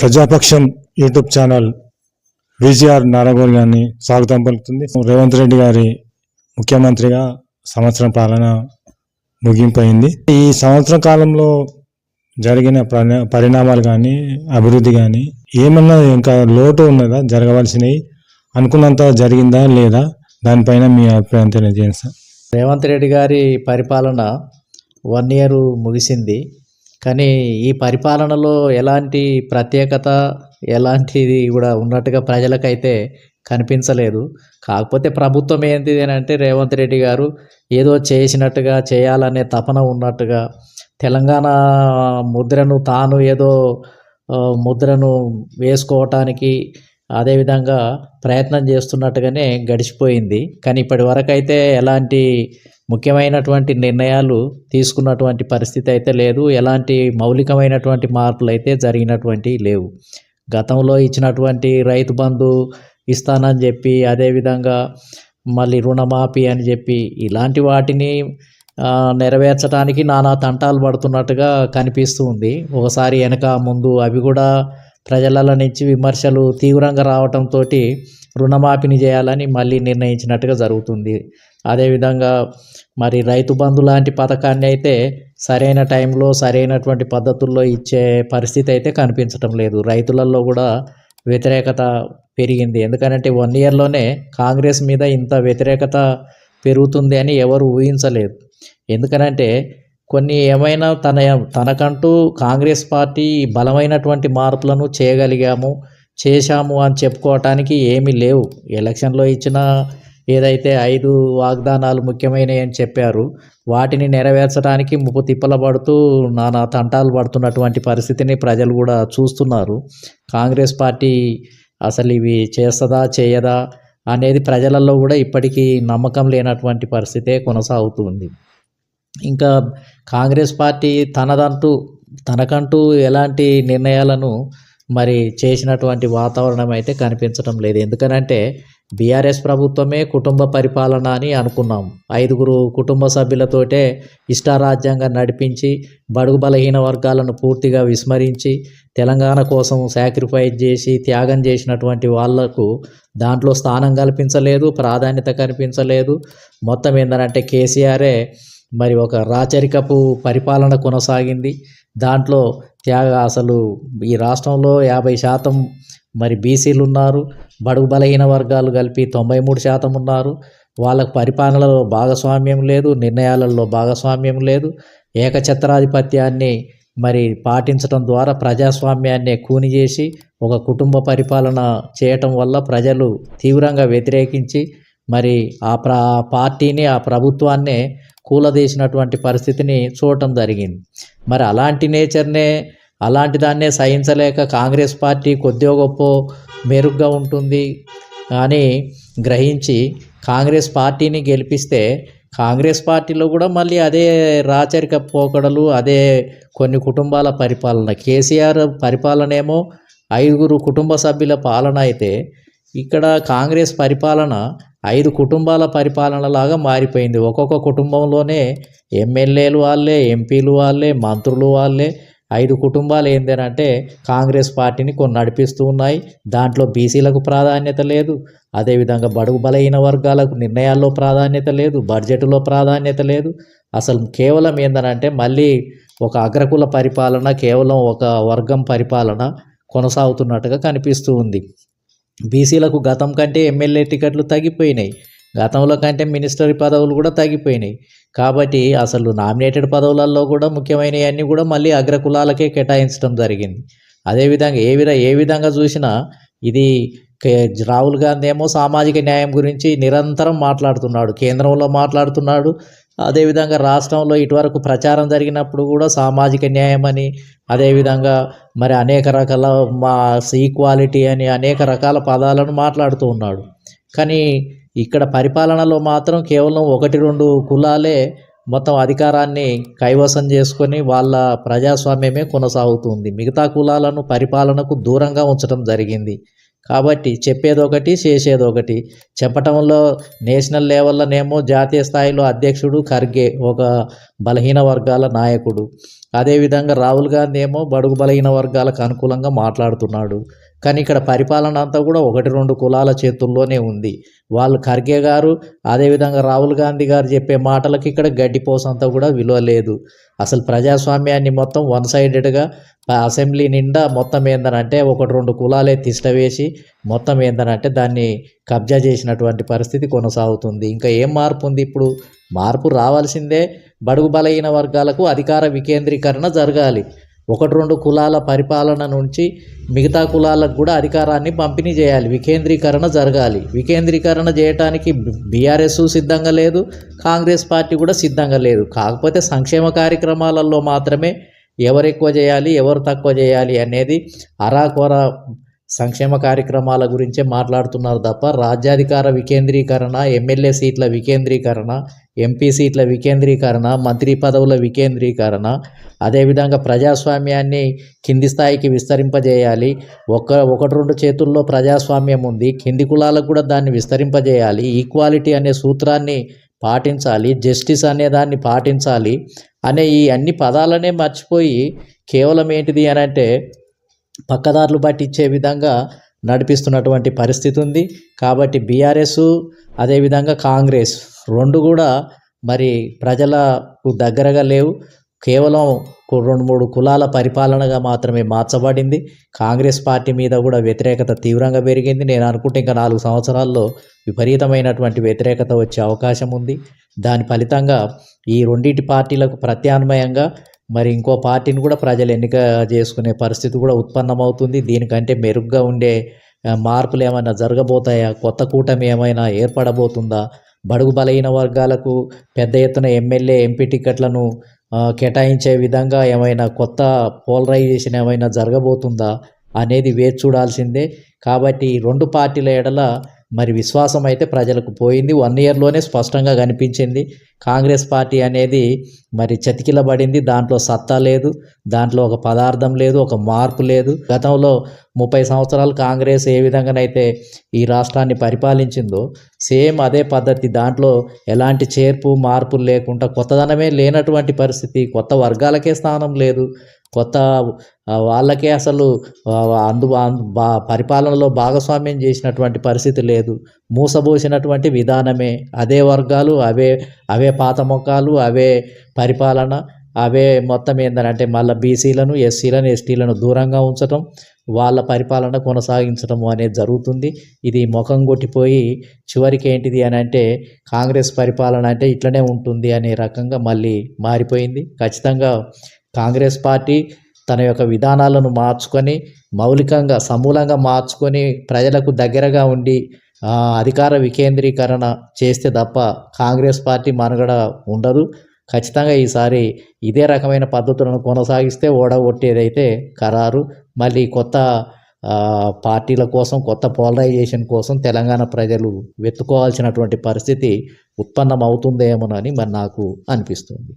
ప్రజాపక్షం YouTube channel VGR Narayana గారిని స్వాగతం పలుకుతుంది. రేవంత్ రెడ్డి గారి ముఖ్యమంత్రిగా సంవత్సరం పాలన ముగింపైంది. ఈ సంవత్సరం కాలంలో జరిగిన పరిణామాలు కానీ అభివృద్ధి కానీ ఏమన్నా ఇంకా లోటు ఉన్నదా? జరగవలసినవి అనుకున్నంత జరిగిందా లేదా? దానిపైన మీ అభిప్రాయం తెలియజేయండి సార్. రేవంత్ రెడ్డి గారి పరిపాలన వన్ ఇయర్ ముగిసింది. కానీ ఈ పరిపాలనలో ఎలాంటి ప్రత్యేకత ఎలాంటిది కూడా ఉన్నట్టుగా ప్రజలకైతే కనిపించలేదు. కాకపోతే ప్రభుత్వం ఏంటిది అని అంటే రేవంత్ రెడ్డి గారు ఏదో చేసినట్టుగా చేయాలనే తపన ఉన్నట్టుగా తెలంగాణ ముద్రను తాను ఏదో ముద్రను వేసుకోవటానికి అదేవిధంగా ప్రయత్నం చేస్తున్నట్టుగానే గడిచిపోయింది. కానీ ఇప్పటి వరకు అయితే ఎలాంటి ముఖ్యమైనటువంటి నిర్ణయాలు తీసుకున్నటువంటి పరిస్థితి అయితే లేదు. ఎలాంటి మౌలికమైనటువంటి మార్పులు అయితే జరిగినటువంటి లేవు. గతంలో ఇచ్చినటువంటి రైతు బంధు ఇస్తానని చెప్పి అదేవిధంగా మళ్ళీ రుణమాఫీ అని చెప్పి ఇలాంటి వాటిని నెరవేర్చడానికి నానా తంటాలు పడుతున్నట్టుగా కనిపిస్తుంది ఒకసారి వెనక ముందు అవి కూడా ప్రజల నుంచి విమర్శలు తీవ్రంగా రావటంతో రుణమాఫీని చేయాలని మళ్ళీ నిర్ణయించినట్టుగా జరుగుతుంది. అదేవిధంగా మరి రైతు బంధు లాంటి పథకాన్ని అయితే సరైన టైంలో సరైనటువంటి పద్ధతుల్లో ఇచ్చే పరిస్థితి అయితే కనిపించటం లేదు. రైతులలో కూడా వ్యతిరేకత పెరిగింది. ఎందుకంటే వన్ ఇయర్లోనే కాంగ్రెస్ మీద ఇంత వ్యతిరేకత పెరుగుతుంది అని ఎవరు ఊహించలేదు. ఎందుకనంటే కొన్ని ఏమైనా తన తనకంటూ కాంగ్రెస్ పార్టీ బలమైనటువంటి మార్పులను చేయగలిగాము చేశాము అని చెప్పుకోవటానికి ఏమీ లేవు. ఎలక్షన్లో ఇచ్చిన ఏదైతే ఐదు వాగ్దానాలు ముఖ్యమైనవి అని చెప్పారు వాటిని నెరవేర్చడానికి ముప్పు తిప్పల పడుతూ నానా తంటాలు పడుతున్నటువంటి పరిస్థితిని ప్రజలు కూడా చూస్తున్నారు. కాంగ్రెస్ పార్టీ అసలు ఇవి చేస్తుందా చేయదా అనేది ప్రజలలో కూడా ఇప్పటికీ నమ్మకం లేనటువంటి పరిస్థితే కొనసాగుతుంది ఇంకా కాంగ్రెస్ పార్టీ తనదంటూ తనకంటూ ఎలాంటి నిర్ణయాలను మరి చేసినటువంటి వాతావరణం అయితే కనిపించడం లేదు. ఎందుకనంటే బీఆర్ఎస్ ప్రభుత్వమే కుటుంబ పరిపాలన అని అనుకున్నాం. ఐదుగురు కుటుంబ సభ్యులతోటే ఇష్టారాజ్యంగా నడిపించి బడుగు బలహీన వర్గాలను పూర్తిగా విస్మరించి తెలంగాణ కోసం సాక్రిఫైస్ చేసి త్యాగం చేసినటువంటి వాళ్ళకు దాంట్లో స్థానం కల్పించలేదు ప్రాధాన్యత కనిపించలేదు మొత్తం ఏంటంటే కేసీఆరే మరి ఒక రాచరికపు పరిపాలన కొనసాగింది. దాంట్లో త్యాగ అసలు ఈ రాష్ట్రంలో యాభై శాతం మరి బీసీలు ఉన్నారు. బడుగు బలహీన వర్గాలు కలిపి తొంభై మూడు శాతం ఉన్నారు. వాళ్ళకు పరిపాలనలో భాగస్వామ్యం లేదు నిర్ణయాలలో భాగస్వామ్యం లేదు. ఏకఛత్రాధిపత్యాన్ని మరి పాటించడం ద్వారా ప్రజాస్వామ్యాన్ని కూని చేసి ఒక కుటుంబ పరిపాలన చేయటం వల్ల ప్రజలు తీవ్రంగా వ్యతిరేకించి మరి ఆ ప్ర ఆ పార్టీని ఆ ప్రభుత్వాన్నే కూలదీసినటువంటి పరిస్థితిని చూడటం జరిగింది. మరి అలాంటి నేచర్నే అలాంటి దాన్నే సహించలేక కాంగ్రెస్ పార్టీ కొద్దిగా గొప్ప మెరుగ్గా ఉంటుంది అని గ్రహించి కాంగ్రెస్ పార్టీని గెలిపిస్తే కాంగ్రెస్ పార్టీలో కూడా మళ్ళీ అదే రాచరిక పోకడలు అదే కొన్ని కుటుంబాల పరిపాలన. కేసీఆర్ పరిపాలన ఏమో ఐదుగురు కుటుంబ సభ్యుల పాలన అయితే ఇక్కడ కాంగ్రెస్ పరిపాలన ఐదు కుటుంబాల పరిపాలన లాగా మారిపోయింది. ఒక్కొక్క కుటుంబంలోనే ఎమ్మెల్యేలు వాళ్ళే ఎంపీలు వాళ్ళే మంత్రులు వాళ్ళే. ఐదు కుటుంబాలు ఏంటంటే కాంగ్రెస్ పార్టీని కొన్ని నడిపిస్తూ ఉన్నాయి. దాంట్లో బీసీలకు ప్రాధాన్యత లేదు. అదేవిధంగా బడుగు బలహీన వర్గాలకు నిర్ణయాల్లో ప్రాధాన్యత లేదు. బడ్జెట్లో ప్రాధాన్యత లేదు. అసలు కేవలం ఏంటంటే మళ్ళీ ఒక అగ్రకుల పరిపాలన కేవలం ఒక వర్గం పరిపాలన కొనసాగుతున్నట్టుగా కనిపిస్తూ ఉంది. బీసీలకు గతం కంటే ఎమ్మెల్యే టికెట్లు తగ్గిపోయినాయి. గతంలో కంటే మినిస్టరీ పదవులు కూడా తగ్గిపోయినాయి. కాబట్టి అసలు నామినేటెడ్ పదవులలో కూడా ముఖ్యమైనవన్నీ కూడా మళ్ళీ అగ్రకులాలకే కేటాయించడం జరిగింది. అదేవిధంగా ఏ విధ ఏ విధంగా చూసినా ఇది కే- రాహుల్ గాంధీ ఏమో సామాజిక న్యాయం గురించి నిరంతరం మాట్లాడుతున్నాడు. కేంద్రంలో మాట్లాడుతున్నాడు. అదేవిధంగా రాష్ట్రంలో ఇటువరకు ప్రచారం జరిగినప్పుడు కూడా సామాజిక న్యాయం అని అదేవిధంగా మరి అనేక రకాల మా ఈక్వాలిటీ అని అనేక రకాల పదాలను మాట్లాడుతూ ఉన్నాడు. కానీ ఇక్కడ పరిపాలనలో మాత్రం కేవలం ఒకటి రెండు కులాలే మొత్తం అధికారాన్ని కైవసం చేసుకొని వాళ్ళ ప్రజాస్వామ్యమే కొనసాగుతుంది. మిగతా కులాలను పరిపాలనకు దూరంగా ఉంచడం జరిగింది. కాబట్టి చెప్పేది ఒకటి చేసేది ఒకటి చెప్పటంలో నేషనల్ లెవెల్లోనేమో జాతీయ స్థాయిలో అధ్యక్షుడు ఖర్గే ఒక బలహీన వర్గాల నాయకుడు. అదేవిధంగా రాహుల్ గాంధీ ఏమో బడుగు బలహీన వర్గాలకు అనుకూలంగా మాట్లాడుతున్నాడు. కానీ ఇక్కడ పరిపాలన అంతా కూడా ఒకటి రెండు కులాల చేతుల్లోనే ఉంది. వాళ్ళు ఖర్గే గారు అదేవిధంగా రాహుల్ గాంధీ గారు చెప్పే మాటలకి ఇక్కడ గడ్డిపోసంతా కూడా విలువ లేదు. అసలు ప్రజాస్వామ్యాన్ని మొత్తం వన్ సైడెడ్గా అసెంబ్లీ నిండా మొత్తం ఏందనంటే ఒకటి రెండు కులాలే తిష్టవేసి మొత్తం ఏందనంటే దాన్ని కబ్జా చేసినటువంటి పరిస్థితి కొనసాగుతుంది. ఇంకా ఏం మార్పు ఉంది ఇప్పుడు? మార్పు రావాల్సిందే బడుగు బలహీన వర్గాలకు అధికార వికేంద్రీకరణ జరగాలి. ఒకటి రెండు కులాల పరిపాలన నుంచి మిగతా కులాలకు కూడా అధికారాన్ని పంపిణీ చేయాలి. వికేంద్రీకరణ జరగాలి. వికేంద్రీకరణ చేయటానికి బీఆర్ఎస్ సిద్ధంగా లేదు. కాంగ్రెస్ పార్టీ కూడా సిద్ధంగా లేదు. కాకపోతే సంక్షేమ కార్యక్రమాలలో మాత్రమే ఎవరు ఎక్కువ చేయాలి ఎవరు తక్కువ చేయాలి అనేది అరాకొర సంక్షేమ కార్యక్రమాల గురించే మాట్లాడుతున్నారు తప్ప రాజ్యాధికార వికేంద్రీకరణ ఎమ్మెల్యే సీట్ల వికేంద్రీకరణ ఎంపీ సీట్ల వికేంద్రీకరణ మంత్రి పదవుల వికేంద్రీకరణ అదేవిధంగా ప్రజాస్వామ్యాన్ని కింది స్థాయికి విస్తరింపజేయాలి. ఒక ఒకటి రెండు చేతుల్లో ప్రజాస్వామ్యం ఉంది. కింది కులాలకు కూడా దాన్ని విస్తరింపజేయాలి. ఈక్వాలిటీ అనే సూత్రాన్ని పాటించాలి. జస్టిస్ అనే దాన్ని పాటించాలి. అనే ఈ అన్ని పదాలనే మర్చిపోయి కేవలం ఏంటిది అని అంటే పక్కదారులు పట్టించే విధంగా నడిపిస్తున్నటువంటి పరిస్థితి ఉంది. కాబట్టి బీఆర్ఎస్ అదేవిధంగా కాంగ్రెస్ రెండు కూడా మరి ప్రజలకు దగ్గరగా లేవు. కేవలం రెండు మూడు కులాల పరిపాలనగా మాత్రమే మార్చబడింది. కాంగ్రెస్ పార్టీ మీద కూడా వ్యతిరేకత తీవ్రంగా పెరిగింది. నేను అనుకుంటే ఇంకా నాలుగు సంవత్సరాల్లో విపరీతమైనటువంటి వ్యతిరేకత వచ్చే అవకాశం ఉంది. దాని ఫలితంగా ఈ రెండింటి పార్టీలకు ప్రత్యామ్నాయంగా మరి ఇంకో పార్టీని కూడా ప్రజలు ఎన్నిక చేసుకునే పరిస్థితి కూడా ఉత్పన్నమవుతుంది. దీనికంటే మెరుగ్గా ఉండే మార్పులు ఏమైనా జరగబోతాయా? కొత్త కూటమి ఏమైనా ఏర్పడబోతుందా? బడుగు బలహీన వర్గాలకు పెద్ద ఎత్తున ఎమ్మెల్యే ఎంపీ టికెట్లను కేటాయించే విధంగా ఏమైనా కొత్త పోలరైజేషన్ ఏమైనా జరగబోతుందా అనేది వేచి చూడాల్సిందే. కాబట్టి రెండు పార్టీల ఎడల మరి విశ్వాసం అయితే ప్రజలకు పోయింది. వన్ ఇయర్లోనే స్పష్టంగా కనిపించింది. కాంగ్రెస్ పార్టీ అనేది మరి చతికిలబడింది. దాంట్లో సత్తా లేదు. దాంట్లో ఒక పదార్థం లేదు. ఒక మార్పు లేదు. గతంలో ముప్పై సంవత్సరాలు కాంగ్రెస్ ఏ విధంగానైతే ఈ రాష్ట్రాన్ని పరిపాలించిందో సేమ్ అదే పద్ధతి దాంట్లో ఎలాంటి చేర్పు మార్పులు లేకుండా కొత్తదనమే లేనటువంటి పరిస్థితి కొత్త వర్గాలకే స్థానం లేదు. కొత్త వాళ్ళకే అసలు అందు బా పరిపాలనలో భాగస్వామ్యం చేసినటువంటి పరిస్థితి లేదు. మూసబోసినటువంటి విధానమే. అదే వర్గాలు అవే అవే పాత మొక్కలు అవే పరిపాలన అవే మొత్తం ఏంటంటే మళ్ళీ బీసీలను ఎస్సీలను ఎస్టీలను దూరంగా ఉంచటం వాళ్ళ పరిపాలన కొనసాగించడం అనేది జరుగుతుంది. ఇది ముఖం కొట్టిపోయి చివరికి ఏంటిది అని అంటే కాంగ్రెస్ పరిపాలన అంటే ఇట్లనే ఉంటుంది అనే రకంగా మళ్ళీ మారిపోయింది. ఖచ్చితంగా కాంగ్రెస్ పార్టీ తన యొక్క విధానాలను మార్చుకొని మౌలికంగా సమూలంగా మార్చుకొని ప్రజలకు దగ్గరగా ఉండి అధికార వికేంద్రీకరణ చేస్తే తప్ప కాంగ్రెస్ పార్టీ మనుగడ ఉండదు. ఖచ్చితంగా ఈసారి ఇదే రకమైన పద్ధతులను కొనసాగిస్తే ఓడగొట్టేదైతే ఖరారు. మళ్ళీ కొత్త పార్టీల కోసం కొత్త పోలరైజేషన్ కోసం తెలంగాణ ప్రజలు వెతుకోవాల్సినటువంటి పరిస్థితి ఉత్పన్నం అవుతుందేమోనని మరి నాకు అనిపిస్తుంది.